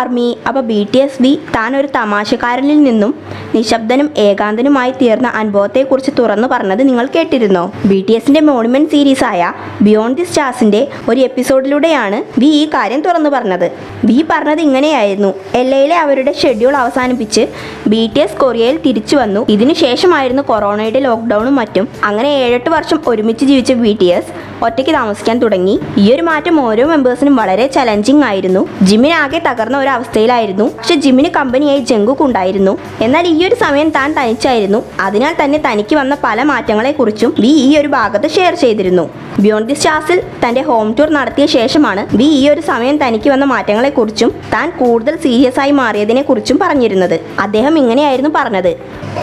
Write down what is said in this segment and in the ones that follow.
Army അപ്പോൾ B T S V താൻ ഒരു തമാശക്കാരനിൽ നിന്നും നിശബ്ദനും ഏകാന്തനുമായി തീർന്ന അനുഭവത്തെക്കുറിച്ച് തുറന്നു പറഞ്ഞത് നിങ്ങൾ കേട്ടിരുന്നോ? ബി ടി എസിന്റെ മോണുമെന്റ് സീരീസായ ബിയോണ്ട് ദി സ്റ്റാർസിന്റെ ഒരു എപ്പിസോഡിലൂടെയാണ് വി ഈ കാര്യം തുറന്നു പറഞ്ഞത്. വി പറഞ്ഞത് ഇങ്ങനെയായിരുന്നു. എൽ എയിലെ അവരുടെ ഷെഡ്യൂൾ അവസാനിപ്പിച്ച് ബി ടി എസ് കൊറിയയിൽ തിരിച്ചു വന്നു. ഇതിനു ശേഷമായിരുന്നു കൊറോണയുടെ ലോക്ക്ഡൌണും മറ്റും. അങ്ങനെ ഏഴെട്ട് വർഷം ഒരുമിച്ച് ജീവിച്ച ബി ടി എസ് ഒറ്റയ്ക്ക് താമസിക്കാൻ തുടങ്ങി. ഈ ഒരു മാറ്റം ഓരോ മെമ്പേഴ്സിനും വളരെ ചലഞ്ചിങ് ആയിരുന്നു. ജിമ്മിനാകെ തകർന്ന ഒരു അവസ്ഥയിലായിരുന്നു പക്ഷെ ജിമ്മിന് കമ്പനിയായി ജങ്കുക്ക് ഉണ്ടായിരുന്നു. എന്നാൽ ഈ ഒരു സമയം താൻ തനിച്ചായിരുന്നു. അതിനാൽ തന്നെ തനിക്ക് വന്ന പല മാറ്റങ്ങളെക്കുറിച്ചും ബി ഈ ഒരു ഭാഗത്ത് ഷെയർ ചെയ്തിരുന്നു. ബിയോണ്ട് ദി സ്റ്റാർസിൽ തന്റെ ഹോം ടൂർ നടത്തിയ ശേഷമാണ് വി ഈ ഒരു സമയം തനിക്ക് വന്ന മാറ്റങ്ങളെക്കുറിച്ചും താൻ കൂടുതൽ സീരിയസ് ആയി മാറിയതിനെക്കുറിച്ചും പറഞ്ഞിരുന്നത്. അദ്ദേഹം ഇങ്ങനെയായിരുന്നു പറഞ്ഞത്.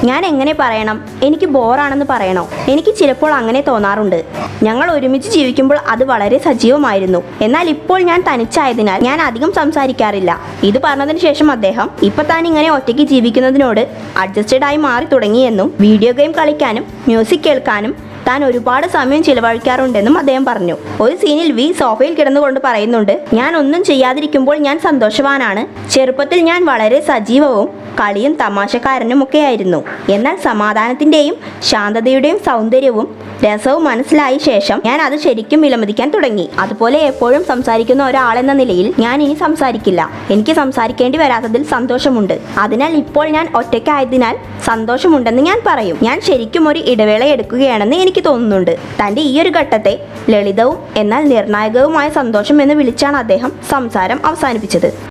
ഞാൻ എങ്ങനെ പറയണം? എനിക്ക് ബോറാണെന്ന് പറയണോ? എനിക്ക് ചിലപ്പോൾ അങ്ങനെ തോന്നാറുണ്ട്. ഞങ്ങൾ ഒരുമിച്ച് ജീവിക്കുമ്പോൾ അത് വളരെ സജീവമായിരുന്നു. എന്നാൽ ഇപ്പോൾ ഞാൻ തനിച്ചായതിനാൽ ഞാൻ അധികം സംസാരിക്കാറില്ല. ഇത് പറഞ്ഞതിന് ശേഷം അദ്ദേഹം ഇപ്പൊ താൻ ഇങ്ങനെ ഒറ്റയ്ക്ക് ജീവിക്കുന്നതിനോട് അഡ്ജസ്റ്റഡ് ആയി മാറി തുടങ്ങിയെന്നും വീഡിയോ ഗെയിം കളിക്കാനും മ്യൂസിക് കേൾക്കാനും താൻ ഒരുപാട് സമയം ചിലവഴിക്കാറുണ്ടെന്നും അദ്ദേഹം പറഞ്ഞു. ഒരു സീനിൽ വി സോഫയിൽ കിടന്നുകൊണ്ട് പറയുന്നുണ്ട് ഞാൻ ഒന്നും ചെയ്യാതിരിക്കുമ്പോൾ ഞാൻ സന്തോഷവാനാണ്. ചെറുപ്പത്തിൽ ഞാൻ വളരെ സജീവവും കളിയും തമാശക്കാരനും ഒക്കെ ആയിരുന്നു എന്നാൽ സമാധാനത്തിന്റെയും ശാന്തതയുടെയും സൗന്ദര്യവും രസവും മനസ്സിലായ ശേഷം ഞാൻ അത് ശരിക്കും വിലമതിക്കാൻ തുടങ്ങി. അതുപോലെ എപ്പോഴും സംസാരിക്കുന്ന ഒരാളെന്ന നിലയിൽ ഞാൻ ഇനി സംസാരിക്കില്ല. എനിക്ക് സംസാരിക്കേണ്ടി വരാത്തതിൽ സന്തോഷമുണ്ട്. അതിനാൽ ഇപ്പോൾ ഞാൻ ഒറ്റയ്ക്കായതിനാൽ സന്തോഷമുണ്ടെന്ന് ഞാൻ പറയും. ഞാൻ ശരിക്കും ഒരു ഇടവേള എടുക്കുകയാണെന്ന് എനിക്ക് തോന്നുന്നുണ്ട്. തന്റെ ഈ ഒരു ഘട്ടത്തെ ലളിതവും എന്നാൽ നിർണായകവുമായ സന്തോഷം എന്ന് വിളിച്ചാണ് അദ്ദേഹം സംസാരം അവസാനിപ്പിച്ചത്.